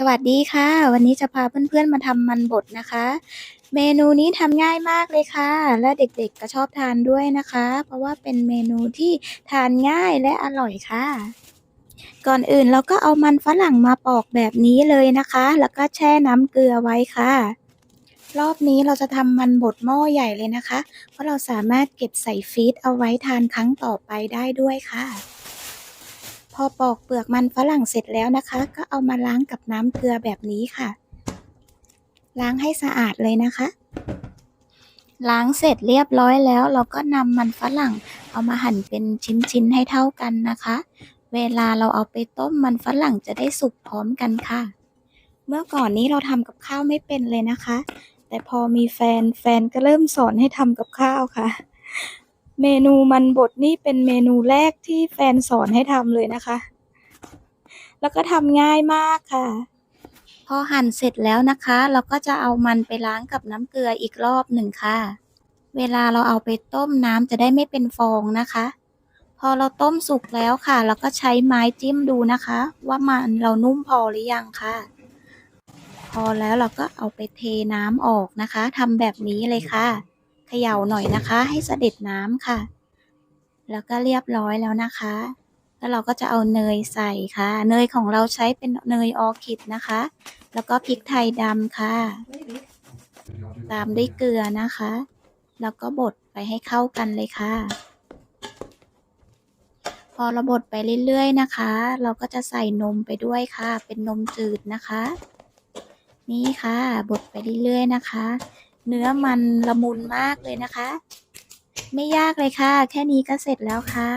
สวัสดีค่ะ วันนี้จะพาเพื่อนๆมาทำมันบดนะคะ เมนูนี้ทำง่ายมากเลยค่ะ และเด็กๆก็ชอบทานด้วยนะคะ เพราะว่าเป็นเมนูที่ทานง่ายและอร่อยค่ะ ก่อนอื่นเราก็เอามันฝรั่งมาปอกแบบนี้เลยนะคะ แล้วก็แช่น้ำเกลือไว้ค่ะ รอบนี้เราจะทำมันบดหม้อใหญ่เลยนะคะ เพราะเราสามารถเก็บใส่ฟรีซเอาไว้ทานครั้งต่อไปได้ด้วยค่ะ อปอกเปลือกมันฝรั่งเสร็จแล้วนะคะ ก็เอามาล้างกับน้ำเกลือแบบนี้ค่ะ ล้างให้สะอาดเลยนะคะ ล้างเสร็จเรียบร้อยแล้ว เราก็นำมันฝรั่ง เอามาหั่นเป็นชิ้นๆให้เท่ากันนะคะ เวลาเราเอาไปต้มมันฝรั่งจะได้สุกพร้อมกันค่ะ เมื่อก่อนนี้เราทำกับข้าวไม่เป็นเลยนะคะ แต่พอมีแฟนแฟนก็เริ่มสอนให้ทำกับข้าวค่ะ เมนูมันบดนี่เป็นเมนูแรกที่แฟนสอนให้ทำเลยนะคะ แล้วก็ทำง่ายมากค่ะ พอหั่นเสร็จแล้วนะคะ เราก็จะเอามันไปล้างกับน้ำเกลืออีกรอบหนึ่งค่ะ เวลาเราเอาไปต้มน้ำจะได้ไม่เป็นฟองนะคะ พอเราต้มสุกแล้วค่ะ เราก็ใช้ไม้จิ้มดูนะคะ ว่ามันเรานุ่มพอหรือยังค่ะ พอแล้วเราก็เอาไปเทน้ำออกนะคะทำแบบนี้เลยค่ะ เขย่าหน่อยนะคะ ให้เสด็จน้ำค่ะ แล้วก็เรียบร้อยแล้วนะคะ แล้วเราก็จะเอาเนยใส่ค่ะ เนยของเราใช้เป็นเนยออร์คิดนะคะ แล้วก็พริกไทยดำค่ะ ตามด้วยเกลือนะคะ แล้วก็บดไปให้เข้ากันเลยค่ะ พอเราบดไปเรื่อยๆนะคะ เราก็จะใส่นมไปด้วยค่ะ เป็นนมจืดนะคะ นี่ค่ะบดไปเรื่อยๆนะคะ เนื้อมันละมุนมากเลยนะคะ ไม่ยากเลยค่ะ แค่นี้ก็เสร็จแล้วค่ะ